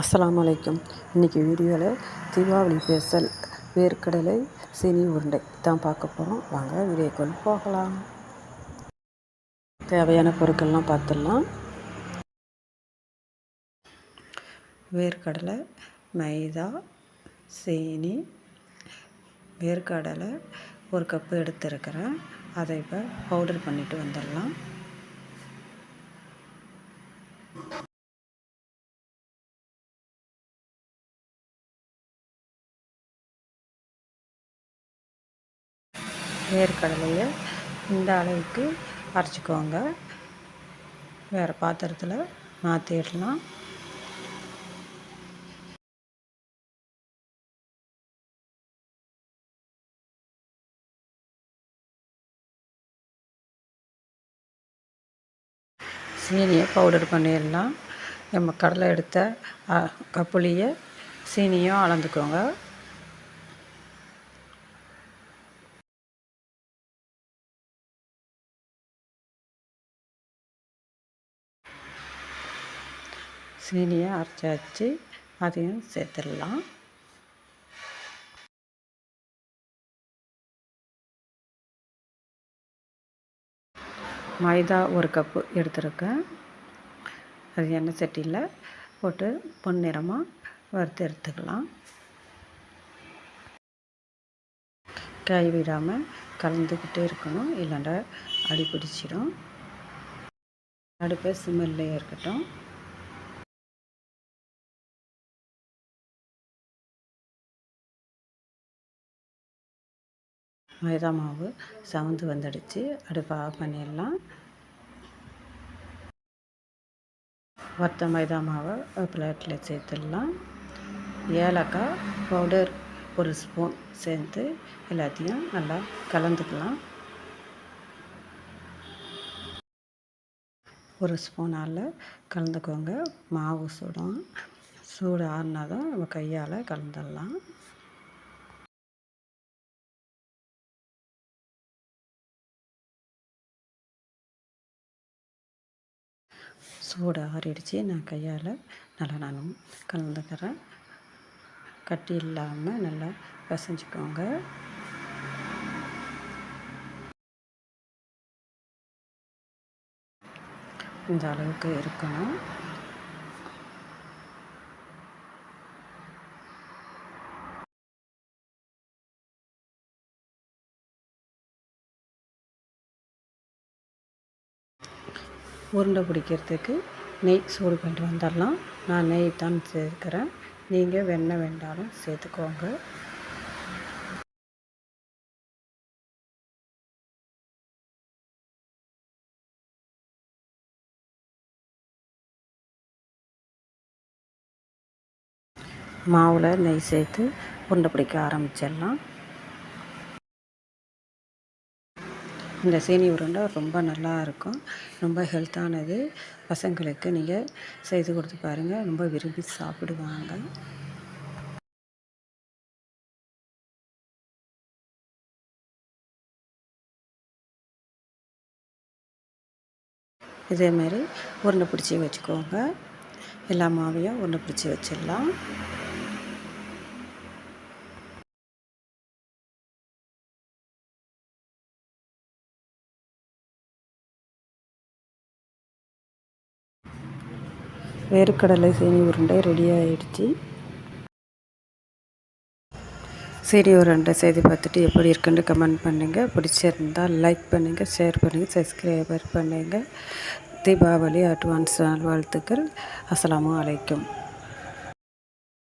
அஸ்லாம் அலைக்கும். இன்றைக்கி வீடியோவில் தீபாவளி பேசல் வேர்க்கடலை சீனி உருண்டை தான் பார்க்க போகிறோம் வாங்க வீடியோக்குள் போகலாம். தேவையான பொருட்கள்லாம் பார்த்துடலாம். வேர்க்கடலை மைதா சீனி வேர்க்கடலை ஒரு கப்பு எடுத்துருக்கிறேன். அதை இப்போ பவுடர் பண்ணிவிட்டு வந்துடலாம். வேர்க்கடலையை இந்த அளவுக்கு அரைச்சிக்கோங்க. வேறு பாத்திரத்தில் மாற்றிடலாம் சீனியை பவுடர் பண்ணிடலாம் நம்ம கடலை எடுத்த கப்புளியை சீனியும் அளந்துக்கோங்க. சீனியை அரைச்சாச்சு அதையும் சேர்த்துடலாம். மைதா ஒரு கப்பு எடுத்துருக்கேன். அது எண்ணெய் சட்டியில் போட்டு பொன்னிறமாக வறுத்து எடுத்துக்கலாம். கை விடாமல் கலந்துக்கிட்டே இருக்கணும். இல்லைண்டா அடி பிடிச்சிடும் அடுப்பை சிம்மல்லே இருக்கட்டும். மைதா மாவு சவுந்து வந்துடுச்சு அடுப்பை ஆஃப் பண்ணிடலாம். வத்த மைதா மாவை பிளேட்டில் சேர்த்துடலாம். ஏலக்காய் பவுடர் ஒரு ஸ்பூன் சேர்த்து எல்லாத்தையும் நல்லா கலந்துக்கலாம். ஒரு ஸ்பூனால் கலந்துக்கோங்க. மாவு சுடும். சூடு ஆறுனா தான் நம்ம கையால் கலந்துடலாம். சூடு ஆறிடுச்சு. நான் கையால் நல்லா நான் கலந்துக்கிறேன். கட்டி இல்லாமல் நல்லா பிசைஞ்சிக்கோங்க. இந்த அளவுக்கு இருக்கணும். உருண்டை பிடிக்கிறதுக்கு நெய் சூடு பண்ணிட்டு வந்துடலாம். நான் நெய் தான் சேர்க்குறேன். நீங்கள் வெண்ணெய் வேண்டாலும் சேர்த்துக்கோங்க. மாவில் நெய் சேர்த்து உருண்டை பிடிக்க ஆரம்பிச்சிடலாம். இந்த சீனி உருண்டை ரொம்ப நல்லா இருக்கும். ரொம்ப ஹெல்த்தானது பசங்களுக்கு நீங்கள் செய்து கொடுத்து பாருங்கள் ரொம்ப விரும்பி சாப்பிடுவாங்க. இதேமாரி உருண்டை பிடிச்சி வச்சுக்கோங்க. எல்லா மாவையும் உருண்டை பிடிச்சி வச்சிடலாம். வேர்க்கடலை சீனி உருண்டை ரெடி ஆகிடுச்சு சீனி உருண்டை செய்து பார்த்துட்டு எப்படி இருக்குன்னு கமெண்ட் பண்ணுங்கள் பிடிச்சிருந்தால் லைக் பண்ணுங்கள் ஷேர் பண்ணுங்கள் சப்ஸ்கிரைபர் பண்ணுங்கள் தீபாவளி அட்வான்ஸ் நாள் வாழ்த்துக்கள். அஸ்லாம் வலைக்கம்